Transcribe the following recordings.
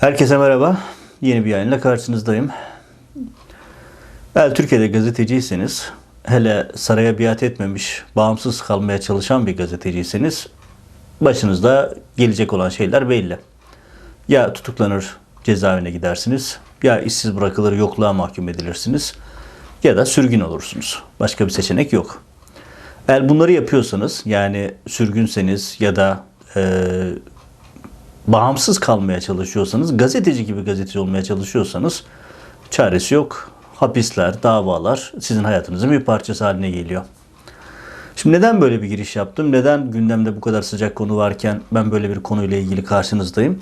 Herkese merhaba. Yeni bir yayınla karşınızdayım. Eğer Türkiye'de gazeteciyseniz, hele saraya biat etmemiş, bağımsız kalmaya çalışan bir gazeteciyseniz, başınızda gelecek olan şeyler belli. Ya tutuklanır, cezaevine gidersiniz, ya işsiz bırakılır, yokluğa mahkum edilirsiniz, ya da sürgün olursunuz. Başka bir seçenek yok. Eğer bunları yapıyorsanız, yani sürgünseniz ya da eee bağımsız kalmaya çalışıyorsanız, gazeteci gibi gazeteci olmaya çalışıyorsanız çaresi yok. Hapisler, davalar sizin hayatınızın bir parçası haline geliyor. Şimdi neden böyle bir giriş yaptım? Neden gündemde bu kadar sıcak konu varken ben böyle bir konuyla ilgili karşınızdayım?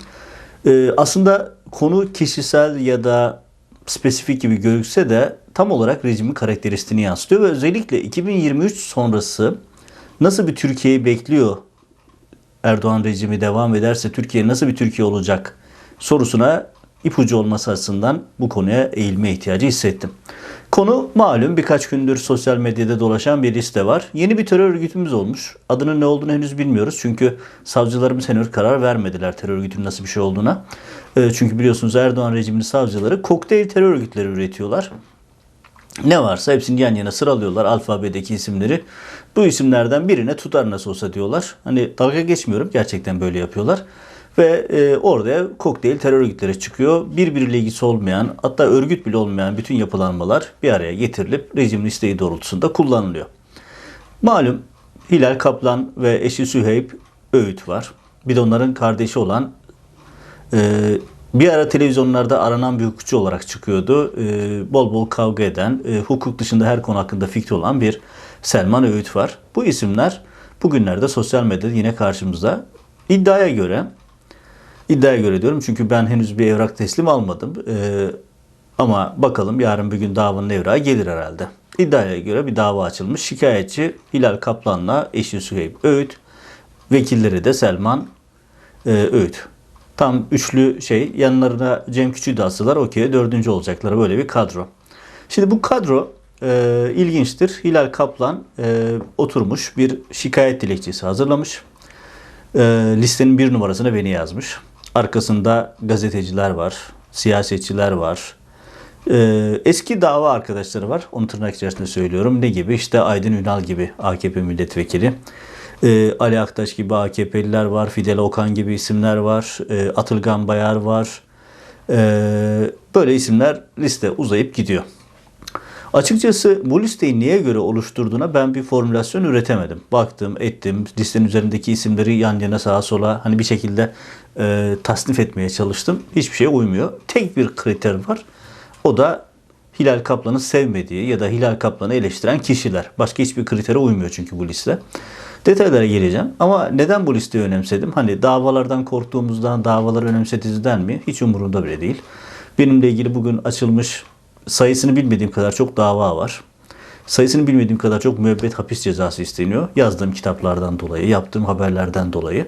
Ee, aslında konu kişisel ya da spesifik gibi görükse de tam olarak rejimin karakteristiğini yansıtıyor ve özellikle 2023 sonrası nasıl bir Türkiye'yi bekliyor Erdoğan rejimi devam ederse Türkiye nasıl bir Türkiye olacak sorusuna ipucu olması açısından bu konuya eğilme ihtiyacı hissettim. Konu malum birkaç gündür sosyal medyada dolaşan bir liste var. Yeni bir terör örgütümüz olmuş. Adının ne olduğunu henüz bilmiyoruz. Çünkü savcılarımız henüz karar vermediler terör örgütünün nasıl bir şey olduğuna. Ee, Çünkü biliyorsunuz Erdoğan rejiminin savcıları kokteyl terör örgütleri üretiyorlar. Ne varsa hepsini yan yana sıralıyorlar alfabedeki isimleri. Bu isimlerden birine tutar nasıl olsa diyorlar. Hani dalga geçmiyorum gerçekten böyle yapıyorlar. Ve e, orada kokteyl terör örgütleri çıkıyor. Birbiriyle ilgisi olmayan hatta örgüt bile olmayan bütün yapılanmalar bir araya getirilip rejimin isteği doğrultusunda kullanılıyor. Malum Hilal Kaplan ve eşi Süheyb Öğüt var. Bir de onların kardeşi olan ee, bir ara televizyonlarda aranan bir hukukçu olarak çıkıyordu. Ee, bol bol kavga eden, e, hukuk dışında her konu hakkında fikri olan bir Selman Öğüt var. Bu isimler bugünlerde sosyal medyada yine karşımızda. İddiaya göre, iddiaya göre diyorum çünkü ben henüz bir evrak teslim almadım. Ee, ama bakalım yarın bir gün davanın evrağı gelir herhalde. İddiaya göre bir dava açılmış. Şikayetçi Hilal Kaplan'la eşi Süheyb Öğüt, vekilleri de Selman e, Öğüt. Tam üçlü şey yanlarına Cem Küçük'ü de astılar. Okey dördüncü olacakları böyle bir kadro. Şimdi bu kadro e, ilginçtir. Hilal Kaplan e, oturmuş bir şikayet dilekçesi hazırlamış. E, listenin bir numarasına beni yazmış. Arkasında gazeteciler var, siyasetçiler var, ee, eski dava arkadaşları var. Onu tırnak içerisinde söylüyorum. Ne gibi? İşte Aydın Ünal gibi AKP milletvekili. Ee, Ali Aktaş gibi AKP'liler var. Fidel Okan gibi isimler var. Ee, Atılgan Bayar var. Ee, böyle isimler liste uzayıp gidiyor. Açıkçası bu listeyi niye göre oluşturduğuna ben bir formülasyon üretemedim. Baktım, ettim, listenin üzerindeki isimleri yan yana sağa sola hani bir şekilde e, tasnif etmeye çalıştım. Hiçbir şeye uymuyor. Tek bir kriter var. O da Hilal Kaplan'ı sevmediği ya da Hilal Kaplan'ı eleştiren kişiler. Başka hiçbir kritere uymuyor çünkü bu liste. Detaylara geleceğim. Ama neden bu listeyi önemsedim? Hani davalardan korktuğumuzdan, davaları önemsediğimizden mi? Hiç umurumda bile değil. Benimle ilgili bugün açılmış sayısını bilmediğim kadar çok dava var. Sayısını bilmediğim kadar çok müebbet hapis cezası isteniyor. Yazdığım kitaplardan dolayı, yaptığım haberlerden dolayı.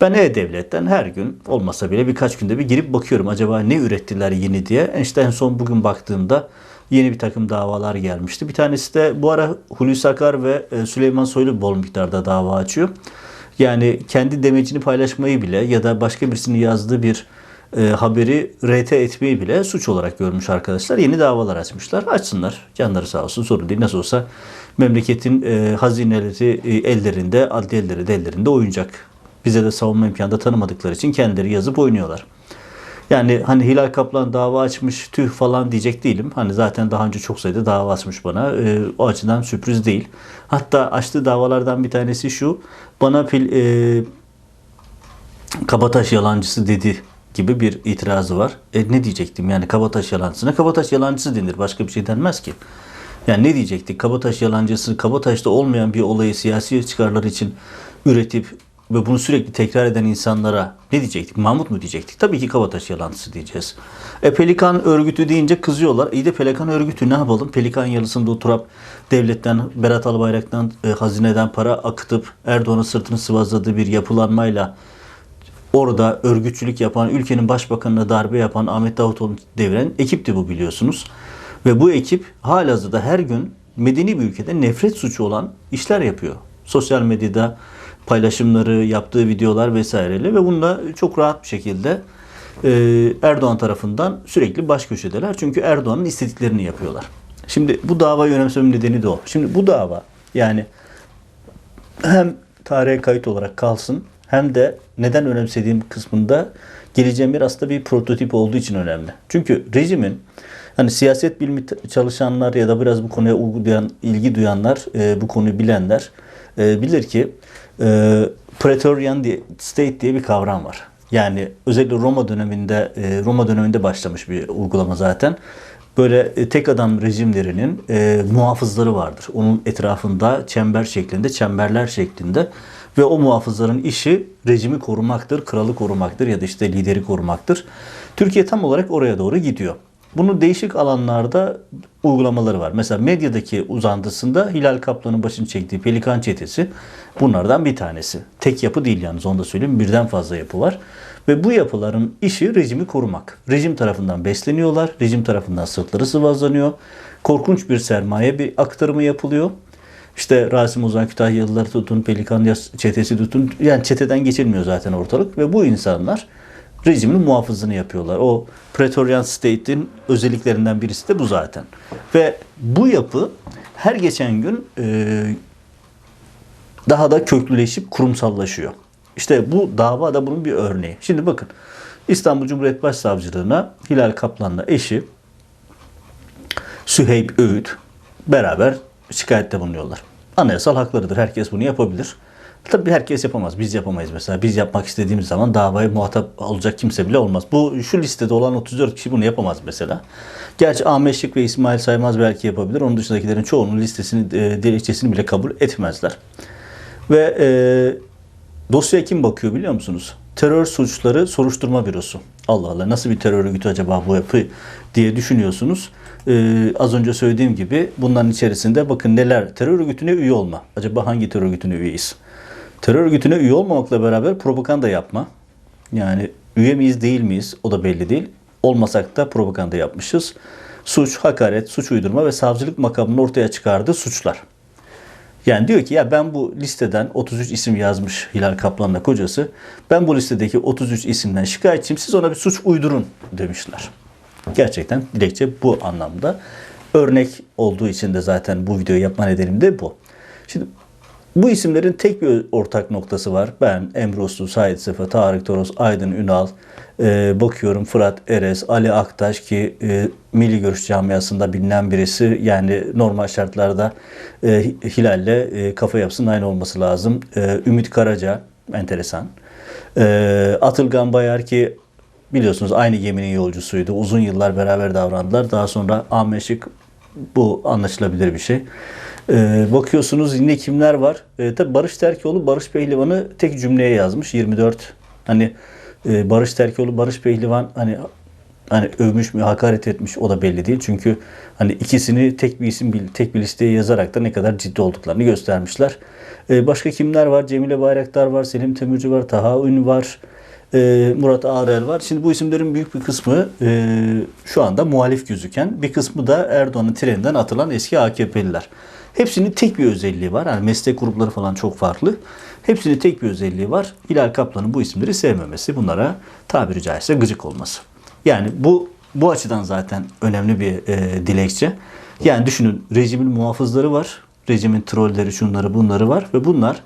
Ben E-Devlet'ten her gün olmasa bile birkaç günde bir girip bakıyorum. Acaba ne ürettiler yeni diye. İşte en son bugün baktığımda yeni bir takım davalar gelmişti. Bir tanesi de bu ara Hulusi Akar ve e, Süleyman Soylu bol miktarda dava açıyor. Yani kendi demecini paylaşmayı bile ya da başka birisinin yazdığı bir e, haberi RT etmeyi bile suç olarak görmüş arkadaşlar. Yeni davalar açmışlar. Açsınlar. Canları sağ olsun sorun değil. Nasıl olsa memleketin e, hazineleri e, ellerinde, adliyeleri de ellerinde oyuncak. Bize de savunma imkanı da tanımadıkları için kendileri yazıp oynuyorlar. Yani hani Hilal Kaplan dava açmış tüh falan diyecek değilim. Hani zaten daha önce çok sayıda dava açmış bana. E, o açıdan sürpriz değil. Hatta açtığı davalardan bir tanesi şu. Bana pil, e, Kabataş yalancısı dedi gibi bir itirazı var. E ne diyecektim yani Kabataş yalancısına Kabataş yalancısı denir. Başka bir şey denmez ki. Yani ne diyecektik? Kabataş yalancısı, Kabataş'ta olmayan bir olayı siyasi çıkarlar için üretip ve bunu sürekli tekrar eden insanlara ne diyecektik? Mahmut mu diyecektik? Tabii ki Kabataş yalancısı diyeceğiz. E Pelikan örgütü deyince kızıyorlar. İyi de Pelikan örgütü ne yapalım? Pelikan yalısında oturup devletten, Berat Albayrak'tan, e, hazineden para akıtıp Erdoğan'ın sırtını sıvazladığı bir yapılanmayla orada örgütçülük yapan, ülkenin başbakanına darbe yapan Ahmet Davutoğlu deviren ekipti bu biliyorsunuz. Ve bu ekip halihazırda her gün medeni bir ülkede nefret suçu olan işler yapıyor. Sosyal medyada paylaşımları, yaptığı videolar vesaireyle ve bununla çok rahat bir şekilde e, Erdoğan tarafından sürekli baş köşedeler. Çünkü Erdoğan'ın istediklerini yapıyorlar. Şimdi bu dava önemsememin nedeni de o. Şimdi bu dava yani hem tarihe kayıt olarak kalsın hem de neden önemsediğim kısmında geleceğim yer aslında bir prototip olduğu için önemli. Çünkü rejimin hani siyaset bilimi çalışanlar ya da biraz bu konuya ilgi duyanlar, e, bu konuyu bilenler e, bilir ki e, Praetorian diye, State diye bir kavram var. Yani özellikle Roma döneminde e, Roma döneminde başlamış bir uygulama zaten. Böyle e, tek adam rejimlerinin e, muhafızları vardır. Onun etrafında çember şeklinde, çemberler şeklinde ve o muhafızların işi rejimi korumaktır, kralı korumaktır ya da işte lideri korumaktır. Türkiye tam olarak oraya doğru gidiyor. Bunun değişik alanlarda uygulamaları var. Mesela medyadaki uzantısında Hilal Kaplan'ın başını çektiği Pelikan Çetesi bunlardan bir tanesi. Tek yapı değil yalnız onu da söyleyeyim. Birden fazla yapı var. Ve bu yapıların işi rejimi korumak. Rejim tarafından besleniyorlar. Rejim tarafından sırtları sıvazlanıyor. Korkunç bir sermaye bir aktarımı yapılıyor. İşte Rasim Ozan Kütahyalıları tutun, Pelikan çetesi tutun. Yani çeteden geçilmiyor zaten ortalık. Ve bu insanlar rejimin muhafızını yapıyorlar. O Praetorian State'in özelliklerinden birisi de bu zaten. Ve bu yapı her geçen gün e, daha da köklüleşip kurumsallaşıyor. İşte bu dava da bunun bir örneği. Şimdi bakın İstanbul Cumhuriyet Başsavcılığına Hilal Kaplan'la eşi Süheyb Öğüt beraber şikayette bulunuyorlar. Anayasal haklarıdır. Herkes bunu yapabilir. Tabii herkes yapamaz. Biz yapamayız mesela. Biz yapmak istediğimiz zaman davaya muhatap olacak kimse bile olmaz. Bu şu listede olan 34 kişi bunu yapamaz mesela. Gerçi Ahmet Şık ve İsmail Saymaz belki yapabilir. Onun dışındakilerin çoğunun listesini, e, dilekçesini bile kabul etmezler. Ve e, dosyaya kim bakıyor biliyor musunuz? Terör suçları soruşturma bürosu. Allah Allah nasıl bir terör örgütü acaba bu yapı diye düşünüyorsunuz. Ee, az önce söylediğim gibi bunların içerisinde bakın neler terör örgütüne üye olma. Acaba hangi terör örgütüne üyeyiz? Terör örgütüne üye olmamakla beraber propaganda yapma. Yani üye miyiz değil miyiz o da belli değil. Olmasak da propaganda yapmışız. Suç, hakaret, suç uydurma ve savcılık makamının ortaya çıkardığı suçlar. Yani diyor ki ya ben bu listeden 33 isim yazmış Hilal Kaplan'la kocası. Ben bu listedeki 33 isimden şikayetçiyim. Siz ona bir suç uydurun demişler. Gerçekten dilekçe bu anlamda. Örnek olduğu için de zaten bu videoyu yapma nedenim de bu. Şimdi bu isimlerin tek bir ortak noktası var. Ben, Emre Uslu, Sait Sefa, Tarık Toros, Aydın Ünal, e, bakıyorum Fırat Eres, Ali Aktaş ki e, Milli Görüş camiasında bilinen birisi. Yani normal şartlarda e, Hilal'le e, kafa yapısının aynı olması lazım. E, Ümit Karaca, enteresan. E, Atılgan Bayar ki biliyorsunuz aynı geminin yolcusuydu. Uzun yıllar beraber davrandılar. Daha sonra Ahmet Şık bu anlaşılabilir bir şey. Ee, bakıyorsunuz yine kimler var? Ee, tabii Barış Terkoğlu Barış Pehlivan'ı tek cümleye yazmış 24. Hani e, Barış Terkoğlu Barış Pehlivan hani hani övmüş mü hakaret etmiş o da belli değil. Çünkü hani ikisini tek bir isim tek bir listeye yazarak da ne kadar ciddi olduklarını göstermişler. Ee, başka kimler var? Cemile Bayraktar var, Selim Temirci var, Taha Ün var. e, Murat Ağrel var. Şimdi bu isimlerin büyük bir kısmı e, şu anda muhalif gözüken, bir kısmı da Erdoğan'ın treninden atılan eski AKP'liler. Hepsinin tek bir özelliği var. Yani meslek grupları falan çok farklı. Hepsinin tek bir özelliği var. Hilal Kaplan'ın bu isimleri sevmemesi, bunlara tabiri caizse gıcık olması. Yani bu bu açıdan zaten önemli bir e, dilekçe. Yani düşünün rejimin muhafızları var. Rejimin trolleri, şunları bunları var ve bunlar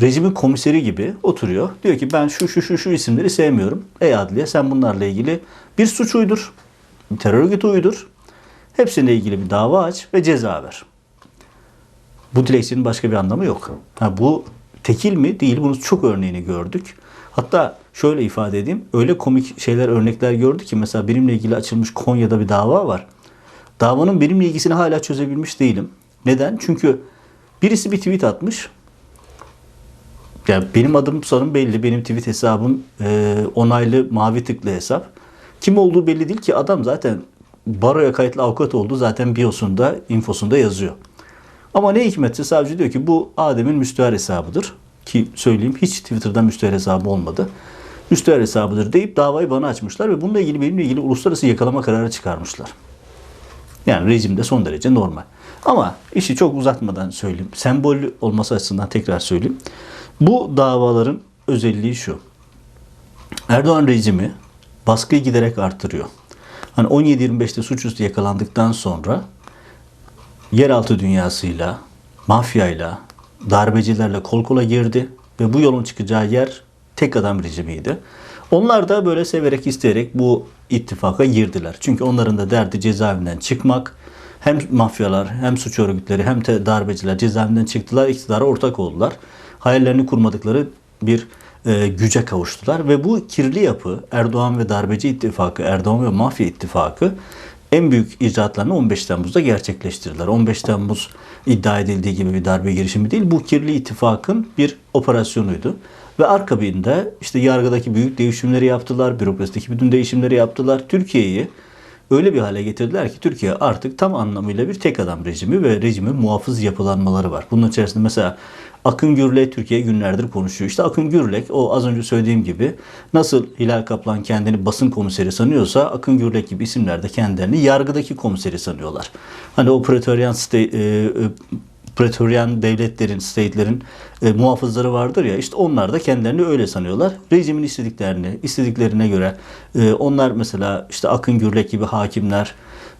rejimin komiseri gibi oturuyor. Diyor ki ben şu şu şu şu isimleri sevmiyorum. Ey adliye sen bunlarla ilgili bir suç uydur. Bir terör örgütü uydur. Hepsiyle ilgili bir dava aç ve ceza ver. Bu dilekçenin başka bir anlamı yok. Ha, bu tekil mi? Değil. Bunun çok örneğini gördük. Hatta şöyle ifade edeyim. Öyle komik şeyler, örnekler gördük ki mesela benimle ilgili açılmış Konya'da bir dava var. Davanın benimle ilgisini hala çözebilmiş değilim. Neden? Çünkü birisi bir tweet atmış. Yani benim adım sanırım belli. Benim tweet hesabım e, onaylı mavi tıklı hesap. Kim olduğu belli değil ki adam zaten baroya kayıtlı avukat oldu. Zaten biosunda, infosunda yazıyor. Ama ne hikmetse savcı diyor ki bu Adem'in müstehar hesabıdır. Ki söyleyeyim hiç Twitter'da müstehar hesabı olmadı. Müstehar hesabıdır deyip davayı bana açmışlar ve bununla ilgili benimle ilgili uluslararası yakalama kararı çıkarmışlar. Yani rejimde son derece normal. Ama işi çok uzatmadan söyleyeyim. Sembol olması açısından tekrar söyleyeyim. Bu davaların özelliği şu. Erdoğan rejimi baskıyı giderek artırıyor. Hani 17-25'te suçüstü yakalandıktan sonra yeraltı dünyasıyla, mafyayla, darbecilerle kol kola girdi ve bu yolun çıkacağı yer tek adam rejimiydi. Onlar da böyle severek isteyerek bu ittifaka girdiler. Çünkü onların da derdi cezaevinden çıkmak. Hem mafyalar hem suç örgütleri hem de darbeciler cezaevinden çıktılar, iktidara ortak oldular. Hayallerini kurmadıkları bir e, güce kavuştular ve bu kirli yapı Erdoğan ve darbeci ittifakı, Erdoğan ve mafya ittifakı en büyük icraatlarını 15 Temmuz'da gerçekleştirdiler. 15 Temmuz iddia edildiği gibi bir darbe girişimi değil, bu kirli ittifakın bir operasyonuydu. Ve akabinde işte yargıdaki büyük değişimleri yaptılar, bürokrasideki bütün değişimleri yaptılar. Türkiye'yi öyle bir hale getirdiler ki Türkiye artık tam anlamıyla bir tek adam rejimi ve rejimin muhafız yapılanmaları var. Bunun içerisinde mesela Akın Gürlek Türkiye günlerdir konuşuyor. İşte Akın Gürlek o az önce söylediğim gibi nasıl Hilal Kaplan kendini basın komiseri sanıyorsa Akın Gürlek gibi isimler de kendilerini yargıdaki komiseri sanıyorlar. Hani o Praetorian state, e, e, Praetorian devletlerin, state'lerin e, muhafızları vardır ya işte onlar da kendilerini öyle sanıyorlar. Rejimin istediklerini, istediklerine göre e, onlar mesela işte Akın Gürlek gibi hakimler,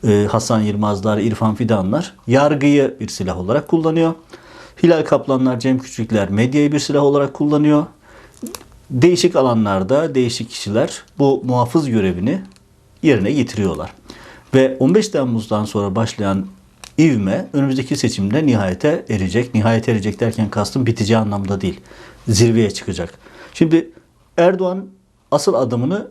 e, Hasan Yılmazlar, İrfan Fidanlar yargıyı bir silah olarak kullanıyor. Hilal Kaplanlar, Cem Küçükler medyayı bir silah olarak kullanıyor. Değişik alanlarda değişik kişiler bu muhafız görevini yerine getiriyorlar. Ve 15 Temmuz'dan sonra başlayan ivme önümüzdeki seçimde nihayete erecek. Nihayete erecek derken kastım biteceği anlamda değil. Zirveye çıkacak. Şimdi Erdoğan asıl adımını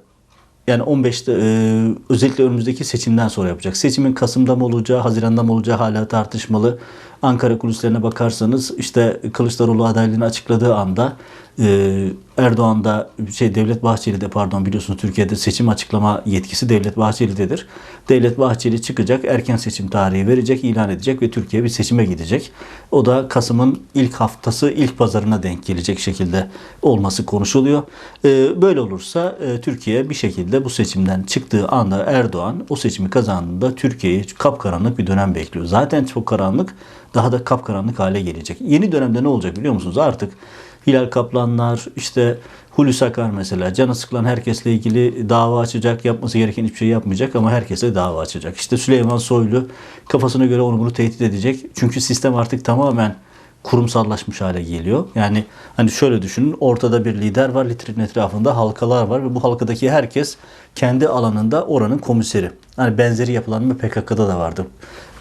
yani 15'te e, özellikle önümüzdeki seçimden sonra yapacak. Seçimin Kasım'da mı olacağı, Haziran'da mı olacağı hala tartışmalı. Ankara kulislerine bakarsanız işte Kılıçdaroğlu adaylığını açıkladığı anda e, Erdoğan da şey Devlet Bahçeli de pardon biliyorsunuz Türkiye'de seçim açıklama yetkisi Devlet Bahçeli'dedir. Devlet Bahçeli çıkacak, erken seçim tarihi verecek, ilan edecek ve Türkiye bir seçime gidecek. O da Kasım'ın ilk haftası, ilk pazarına denk gelecek şekilde olması konuşuluyor. E, böyle olursa e, Türkiye bir şekilde bu seçimden çıktığı anda Erdoğan o seçimi kazandığında Türkiye'yi kapkaranlık bir dönem bekliyor. Zaten çok karanlık, daha da kapkaranlık hale gelecek. Yeni dönemde ne olacak biliyor musunuz? Artık Hilal Kaplanlar, işte Hulusi Akar mesela canı sıkılan herkesle ilgili dava açacak, yapması gereken hiçbir şey yapmayacak ama herkese dava açacak. İşte Süleyman Soylu kafasına göre onu bunu tehdit edecek. Çünkü sistem artık tamamen kurumsallaşmış hale geliyor. Yani hani şöyle düşünün ortada bir lider var, liderin etrafında halkalar var ve bu halkadaki herkes kendi alanında oranın komiseri. Hani benzeri yapılanma PKK'da da vardı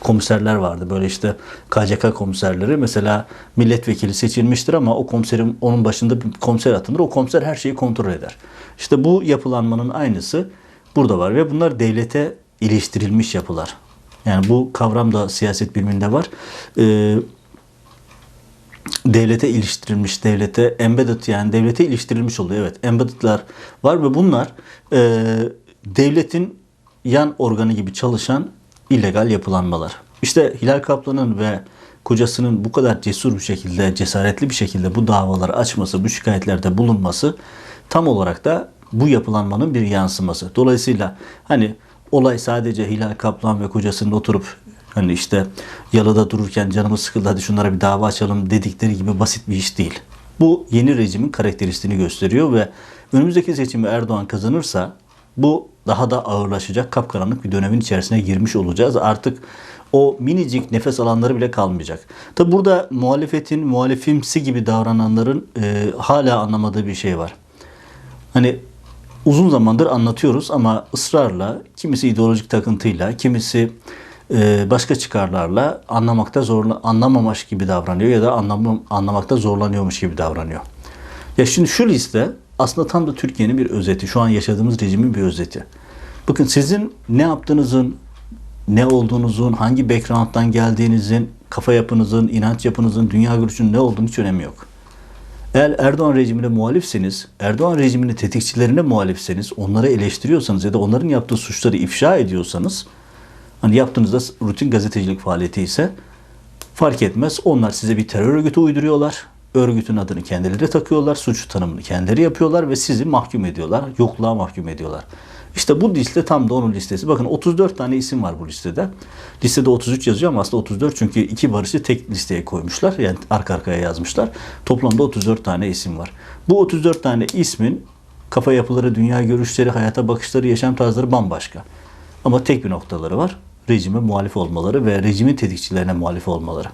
komiserler vardı. Böyle işte KCK komiserleri mesela milletvekili seçilmiştir ama o komiserin onun başında bir komiser atılır. O komiser her şeyi kontrol eder. İşte bu yapılanmanın aynısı burada var ve bunlar devlete iliştirilmiş yapılar. Yani bu kavram da siyaset biliminde var. Ee, devlete iliştirilmiş, devlete embedded yani devlete iliştirilmiş oluyor. Evet, embedded'lar var ve bunlar e, devletin yan organı gibi çalışan illegal yapılanmalar. İşte Hilal Kaplan'ın ve kocasının bu kadar cesur bir şekilde, cesaretli bir şekilde bu davaları açması, bu şikayetlerde bulunması tam olarak da bu yapılanmanın bir yansıması. Dolayısıyla hani olay sadece Hilal Kaplan ve kocasının oturup hani işte yalıda dururken canımız sıkıldı hadi şunlara bir dava açalım dedikleri gibi basit bir iş değil. Bu yeni rejimin karakteristiğini gösteriyor ve önümüzdeki seçimi Erdoğan kazanırsa bu daha da ağırlaşacak kapkaranlık bir dönemin içerisine girmiş olacağız. Artık o minicik nefes alanları bile kalmayacak. Tabi burada muhalefetin muhalifimsi gibi davrananların e, hala anlamadığı bir şey var. Hani uzun zamandır anlatıyoruz ama ısrarla, kimisi ideolojik takıntıyla, kimisi e, başka çıkarlarla anlamakta zorla, anlamamış gibi davranıyor ya da anlam, anlamakta zorlanıyormuş gibi davranıyor. Ya şimdi şu liste aslında tam da Türkiye'nin bir özeti. Şu an yaşadığımız rejimin bir özeti. Bakın sizin ne yaptığınızın, ne olduğunuzun, hangi background'dan geldiğinizin, kafa yapınızın, inanç yapınızın, dünya görüşünün ne olduğunu hiç önemi yok. Eğer Erdoğan rejimine muhalifseniz, Erdoğan rejiminin tetikçilerine muhalifseniz, onları eleştiriyorsanız ya da onların yaptığı suçları ifşa ediyorsanız, hani yaptığınızda rutin gazetecilik faaliyeti ise fark etmez. Onlar size bir terör örgütü uyduruyorlar örgütün adını kendileri takıyorlar, suç tanımını kendileri yapıyorlar ve sizi mahkum ediyorlar, yokluğa mahkum ediyorlar. İşte bu liste tam da onun listesi. Bakın 34 tane isim var bu listede. Listede 33 yazıyor ama aslında 34 çünkü iki barışı tek listeye koymuşlar. Yani arka arkaya yazmışlar. Toplamda 34 tane isim var. Bu 34 tane ismin Kafa yapıları, dünya görüşleri, hayata bakışları, yaşam tarzları bambaşka. Ama tek bir noktaları var. Rejime muhalif olmaları ve rejimin tetikçilerine muhalif olmaları.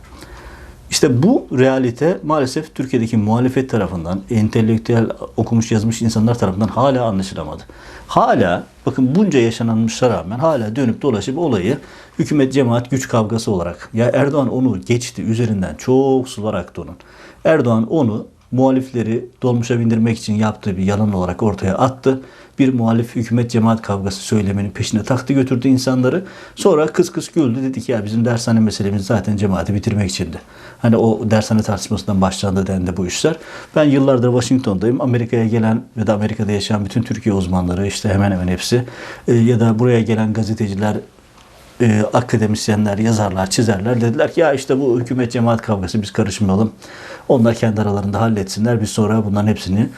İşte bu realite maalesef Türkiye'deki muhalefet tarafından, entelektüel okumuş yazmış insanlar tarafından hala anlaşılamadı. Hala bakın bunca yaşananmışa rağmen hala dönüp dolaşıp olayı hükümet cemaat güç kavgası olarak ya Erdoğan onu geçti üzerinden çok sular aktı onun. Erdoğan onu muhalifleri dolmuşa bindirmek için yaptığı bir yalan olarak ortaya attı. Bir muhalif hükümet cemaat kavgası söylemenin peşine taktı götürdü insanları. Sonra kıs kıs güldü dedi ki ya bizim dershane meselemiz zaten cemaati bitirmek içindi. Hani o dershane tartışmasından başlandı dendi bu işler. Ben yıllardır Washington'dayım. Amerika'ya gelen ve de Amerika'da yaşayan bütün Türkiye uzmanları işte hemen hemen hepsi e, ya da buraya gelen gazeteciler e, akademisyenler, yazarlar, çizerler dediler ki ya işte bu hükümet cemaat kavgası biz karışmayalım. Onlar kendi aralarında halletsinler. Biz sonra bunların hepsini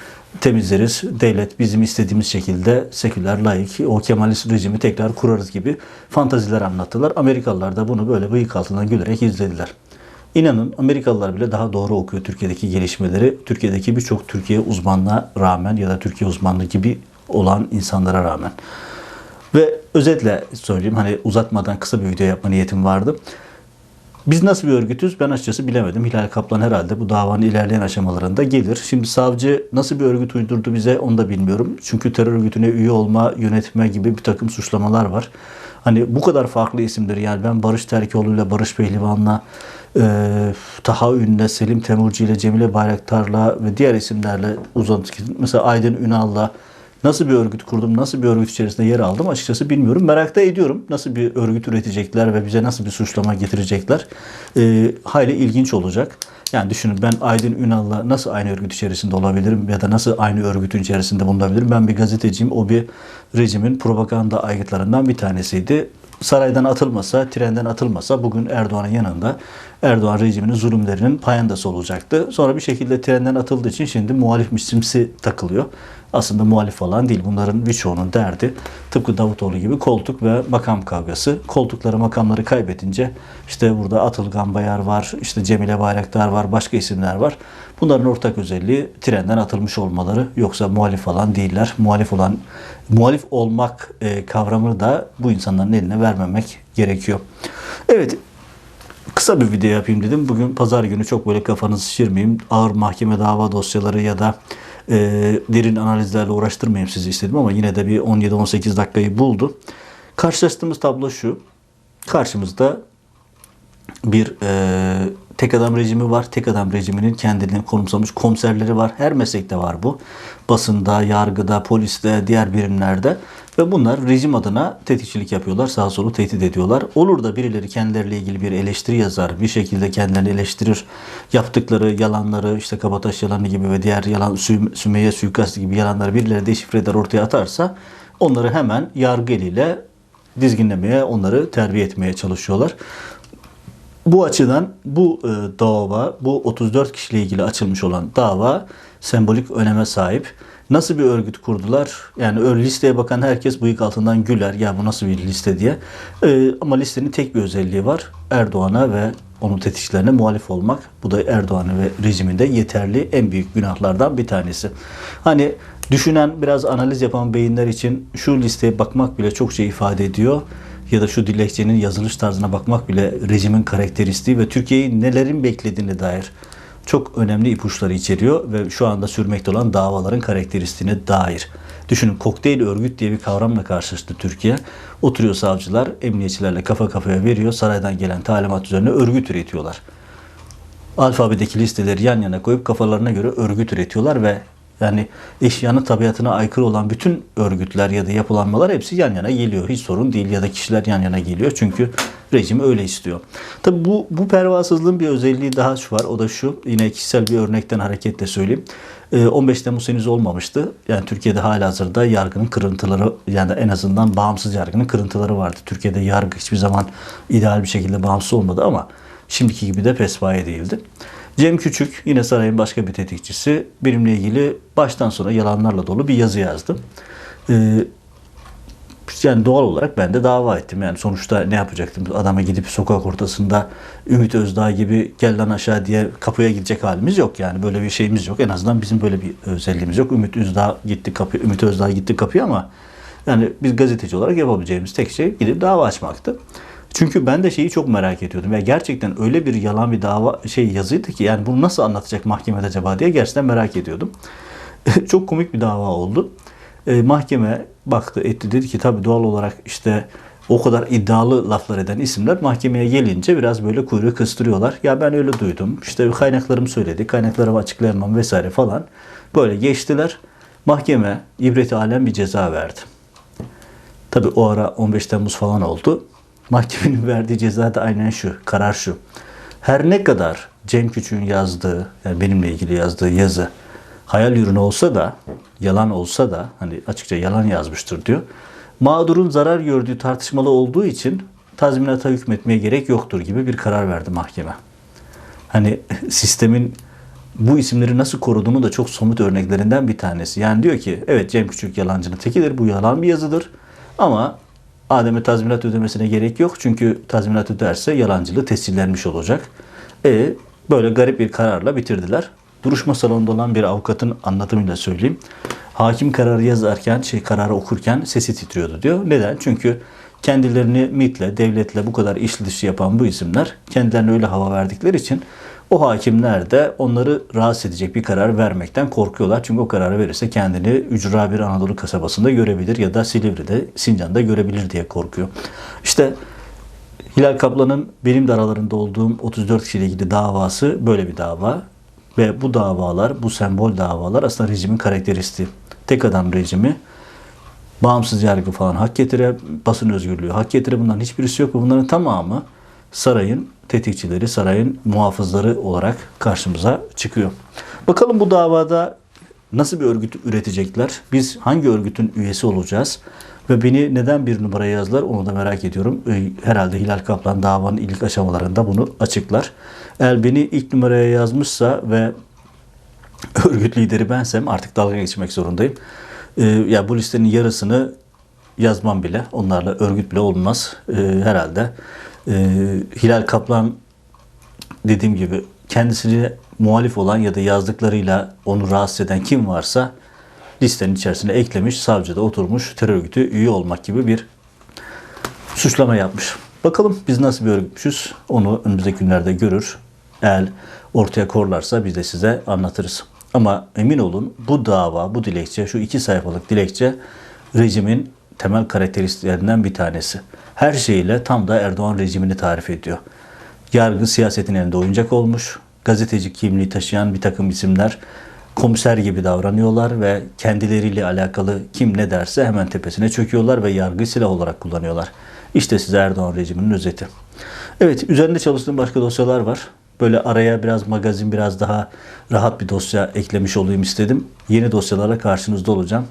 temizleriz. Devlet bizim istediğimiz şekilde seküler, laik, o Kemalist rejimi tekrar kurarız gibi fantaziler anlattılar. Amerikalılar da bunu böyle bıyık altından gülerek izlediler. İnanın Amerikalılar bile daha doğru okuyor Türkiye'deki gelişmeleri. Türkiye'deki birçok Türkiye uzmanına rağmen ya da Türkiye uzmanlığı gibi olan insanlara rağmen. Ve özetle söyleyeyim hani uzatmadan kısa bir video yapma niyetim vardı. Biz nasıl bir örgütüz ben açıkçası bilemedim. Hilal Kaplan herhalde bu davanın ilerleyen aşamalarında gelir. Şimdi savcı nasıl bir örgüt uydurdu bize onu da bilmiyorum. Çünkü terör örgütüne üye olma, yönetme gibi bir takım suçlamalar var. Hani bu kadar farklı isimleri yani ben Barış Terkoğlu ile Barış Pehlivan'la e, Taha Ün'le, Selim Temurcu ile Cemile Bayraktar'la ve diğer isimlerle uzantı mesela Aydın Ünal'la Nasıl bir örgüt kurdum, nasıl bir örgüt içerisinde yer aldım açıkçası bilmiyorum. Merak da ediyorum. Nasıl bir örgüt üretecekler ve bize nasıl bir suçlama getirecekler. E, hayli ilginç olacak. Yani düşünün ben Aydın Ünal'la nasıl aynı örgüt içerisinde olabilirim ya da nasıl aynı örgütün içerisinde bulunabilirim. Ben bir gazeteciyim. O bir rejimin propaganda aygıtlarından bir tanesiydi. Saraydan atılmasa, trenden atılmasa bugün Erdoğan'ın yanında Erdoğan rejiminin zulümlerinin payandası olacaktı. Sonra bir şekilde trenden atıldığı için şimdi muhalif simsi takılıyor. Aslında muhalif falan değil. Bunların birçoğunun derdi tıpkı Davutoğlu gibi koltuk ve makam kavgası. Koltukları makamları kaybedince işte burada Atılgan Bayar var, işte Cemile Bayraktar var, başka isimler var. Bunların ortak özelliği trenden atılmış olmaları. Yoksa muhalif falan değiller. Muhalif olan muhalif olmak e, kavramını da bu insanların eline vermemek gerekiyor. Evet, kısa bir video yapayım dedim. Bugün pazar günü çok böyle kafanızı şişirmeyeyim. Ağır mahkeme dava dosyaları ya da e, derin analizlerle uğraştırmayayım sizi istedim ama yine de bir 17-18 dakikayı buldu. Karşılaştığımız tablo şu. Karşımızda bir e, tek adam rejimi var. Tek adam rejiminin kendini konumsamış komiserleri var. Her meslekte var bu. Basında, yargıda, poliste, diğer birimlerde. Ve bunlar rejim adına tetikçilik yapıyorlar. Sağa solu tehdit ediyorlar. Olur da birileri kendileriyle ilgili bir eleştiri yazar. Bir şekilde kendilerini eleştirir. Yaptıkları yalanları, işte kabataş yalanı gibi ve diğer yalan, Sü Sümeyye suikastı gibi yalanları birileri deşifre eder ortaya atarsa onları hemen yargı eliyle dizginlemeye, onları terbiye etmeye çalışıyorlar. Bu açıdan bu e, dava, bu 34 kişiyle ilgili açılmış olan dava sembolik öneme sahip. Nasıl bir örgüt kurdular? Yani listeye bakan herkes bıyık altından güler. Ya bu nasıl bir liste diye. E, ama listenin tek bir özelliği var. Erdoğan'a ve onun tetikçilerine muhalif olmak. Bu da Erdoğan'ın ve rejiminde yeterli en büyük günahlardan bir tanesi. Hani düşünen, biraz analiz yapan beyinler için şu listeye bakmak bile çok şey ifade ediyor ya da şu dilekçenin yazılış tarzına bakmak bile rejimin karakteristiği ve Türkiye'yi nelerin beklediğine dair çok önemli ipuçları içeriyor ve şu anda sürmekte olan davaların karakteristiğine dair. Düşünün kokteyl örgüt diye bir kavramla karşılaştı Türkiye. Oturuyor savcılar, emniyetçilerle kafa kafaya veriyor. Saraydan gelen talimat üzerine örgüt üretiyorlar. Alfabedeki listeleri yan yana koyup kafalarına göre örgüt üretiyorlar ve yani eşyanın tabiatına aykırı olan bütün örgütler ya da yapılanmalar hepsi yan yana geliyor. Hiç sorun değil ya da kişiler yan yana geliyor. Çünkü rejim öyle istiyor. Tabi bu, bu pervasızlığın bir özelliği daha şu var. O da şu. Yine kişisel bir örnekten hareketle söyleyeyim. 15 Temmuz henüz olmamıştı. Yani Türkiye'de hala hazırda yargının kırıntıları yani en azından bağımsız yargının kırıntıları vardı. Türkiye'de yargı hiçbir zaman ideal bir şekilde bağımsız olmadı ama şimdiki gibi de pespaye değildi. Cem Küçük yine sarayın başka bir tetikçisi benimle ilgili baştan sona yalanlarla dolu bir yazı yazdı. Ee, yani doğal olarak ben de dava ettim. Yani sonuçta ne yapacaktım? Adama gidip sokak ortasında Ümit Özdağ gibi gel lan aşağı diye kapıya gidecek halimiz yok. Yani böyle bir şeyimiz yok. En azından bizim böyle bir özelliğimiz yok. Ümit Özdağ gitti kapı, Ümit Özdağ gitti kapıya ama yani biz gazeteci olarak yapabileceğimiz tek şey gidip dava açmaktı. Çünkü ben de şeyi çok merak ediyordum. Ya gerçekten öyle bir yalan bir dava şey yazıydı ki yani bunu nasıl anlatacak mahkemede acaba diye gerçekten merak ediyordum. çok komik bir dava oldu. E, mahkeme baktı etti dedi ki tabii doğal olarak işte o kadar iddialı laflar eden isimler mahkemeye gelince biraz böyle kuyruğu kıstırıyorlar. Ya ben öyle duydum. İşte kaynaklarım söyledi. Kaynaklarımı açıklayamam vesaire falan. Böyle geçtiler. Mahkeme ibreti alem bir ceza verdi. Tabii o ara 15 Temmuz falan oldu. Mahkemenin verdiği ceza da aynen şu. Karar şu. Her ne kadar Cem Küçük'ün yazdığı, yani benimle ilgili yazdığı yazı hayal ürünü olsa da, yalan olsa da, hani açıkça yalan yazmıştır diyor. Mağdurun zarar gördüğü tartışmalı olduğu için tazminata hükmetmeye gerek yoktur gibi bir karar verdi mahkeme. Hani sistemin bu isimleri nasıl koruduğunu da çok somut örneklerinden bir tanesi. Yani diyor ki evet Cem Küçük yalancının tekidir. Bu yalan bir yazıdır. Ama Adem'e tazminat ödemesine gerek yok. Çünkü tazminat öderse yalancılığı tescillenmiş olacak. E böyle garip bir kararla bitirdiler. Duruşma salonunda olan bir avukatın anlatımıyla söyleyeyim. Hakim kararı yazarken, şey kararı okurken sesi titriyordu diyor. Neden? Çünkü kendilerini MIT'le, devletle bu kadar işli dışı yapan bu isimler kendilerine öyle hava verdikleri için o hakimler de onları rahatsız edecek bir karar vermekten korkuyorlar. Çünkü o kararı verirse kendini ücra bir Anadolu kasabasında görebilir ya da Silivri'de, Sincan'da görebilir diye korkuyor. İşte Hilal Kaplan'ın benim de aralarında olduğum 34 kişiyle ilgili davası böyle bir dava. Ve bu davalar, bu sembol davalar aslında rejimin karakteristiği. Tek adam rejimi bağımsız yargı falan hak getire, basın özgürlüğü hak getire. Bunların hiçbirisi yok. Bunların tamamı sarayın tetikçileri, sarayın muhafızları olarak karşımıza çıkıyor. Bakalım bu davada nasıl bir örgüt üretecekler? Biz hangi örgütün üyesi olacağız? Ve beni neden bir numaraya yazdılar onu da merak ediyorum. Ee, Herhalde Hilal Kaplan davanın ilk aşamalarında bunu açıklar. Eğer beni ilk numaraya yazmışsa ve örgüt lideri bensem artık dalga geçmek zorundayım. Ee, ya bu listenin yarısını yazmam bile. Onlarla örgüt bile olmaz ee, herhalde. Ee, Hilal Kaplan dediğim gibi kendisine muhalif olan ya da yazdıklarıyla onu rahatsız eden kim varsa listenin içerisine eklemiş, savcıda oturmuş, terör örgütü üye olmak gibi bir suçlama yapmış. Bakalım biz nasıl bir örgütmüşüz onu önümüzdeki günlerde görür. Eğer ortaya korlarsa biz de size anlatırız. Ama emin olun bu dava, bu dilekçe, şu iki sayfalık dilekçe rejimin temel karakteristiklerinden bir tanesi. Her şeyiyle tam da Erdoğan rejimini tarif ediyor. Yargı siyasetin elinde oyuncak olmuş. Gazeteci kimliği taşıyan bir takım isimler komiser gibi davranıyorlar ve kendileriyle alakalı kim ne derse hemen tepesine çöküyorlar ve yargı silah olarak kullanıyorlar. İşte size Erdoğan rejiminin özeti. Evet, üzerinde çalıştığım başka dosyalar var. Böyle araya biraz magazin, biraz daha rahat bir dosya eklemiş olayım istedim. Yeni dosyalarla karşınızda olacağım.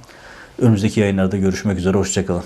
Önümüzdeki yayınlarda görüşmek üzere, hoşçakalın.